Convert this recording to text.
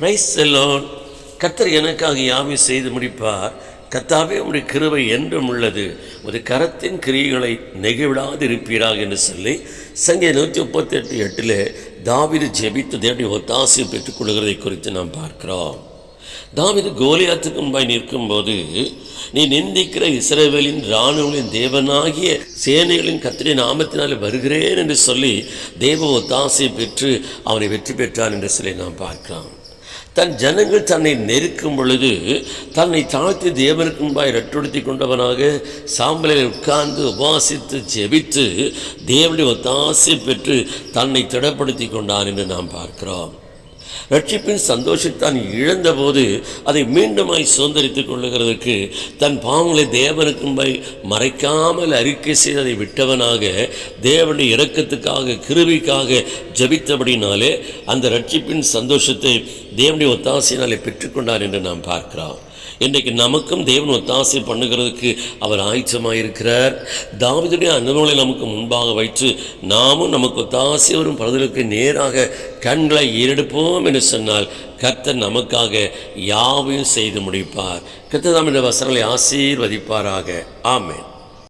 Price செல்லோன் கத்தர் எனக்காக யாவை செய்து முடிப்பார். கத்தாவே உடைய கிருவை என்றும் உள்ளது. ஒரு கரத்தின் கிரியைகளை நெகிழாது இருப்பீராக என்று சொல்லி சங்கே நூற்றி முப்பத்தி எட்டு எட்டில் தாவிது ஜெபித்து தேவனுடைய ஒத்தாசையை பெற்றுக்கொள்கிறதை குறித்து நாம் பார்க்கிறோம். தாவிது கோலியாத்துக்கு முன்பாய் நிற்கும்போது நீ நிந்திக்கிற இஸ்ரேவேலின் இராணுவங்களின் தேவனாகிய சேனைகளின் கத்திரி நாமத்தினால் வருகிறேன் என்று சொல்லி தேவ ஒத்தாசையை பெற்று அவனை வெற்றி பெற்றான் என்று சொல்லி நாம் பார்க்கிறோம். தன் ஜனங்கள் தன்னை நெருக்கும் பொழுது தன்னை தாழ்த்தி தேவனுக்கு முன்பாய் ரெட்டுடுத்தி கொண்டவனாக சாம்பலில் உட்கார்ந்து உபாசித்து ஜெபித்து தேவனுடைய ஒத்தாசை பெற்று தன்னை திடப்படுத்தி கொண்டான் என்று நாம் பார்க்கிறோம். ரட்சிப்பின் சந்தோஷத்தான் இழந்தபோது அதை மீண்டுமாய் சுதந்திரித்துக் கொள்ளுகிறதுக்கு தன் பாவங்களை தேவனுக்கு மறைக்காமல் அறிக்கை செய்து அதை விட்டவனாக தேவனுடைய இரக்கத்துக்காக கிருவிக்காக ஜபித்தபடினாலே அந்த ரட்சிப்பின் சந்தோஷத்தை தேவனுடைய ஒத்தாசையினாலே பெற்றுக்கொண்டார் என்று நாம் பார்க்கிறோம். இன்றைக்கு நமக்கும் தேவன் ஒத்தாசை பண்ணுகிறதுக்கு அவர் ஆயச்சமாக இருக்கிறார் தாவிதுடைய அனுபவங்களை நமக்கு முன்பாக வைத்து நாமும் நமக்கு ஒத்தாசை வரும் பலதலுக்கு நேராக கண்களை ஏறெடுப்போம் என்று சொன்னால் கர்த்தர் நமக்காக யாவையும் செய்து முடிப்பார். கர்த்தர் தாம் இந்த வசனங்களை ஆசீர்வதிப்பாராக. ஆமேன்.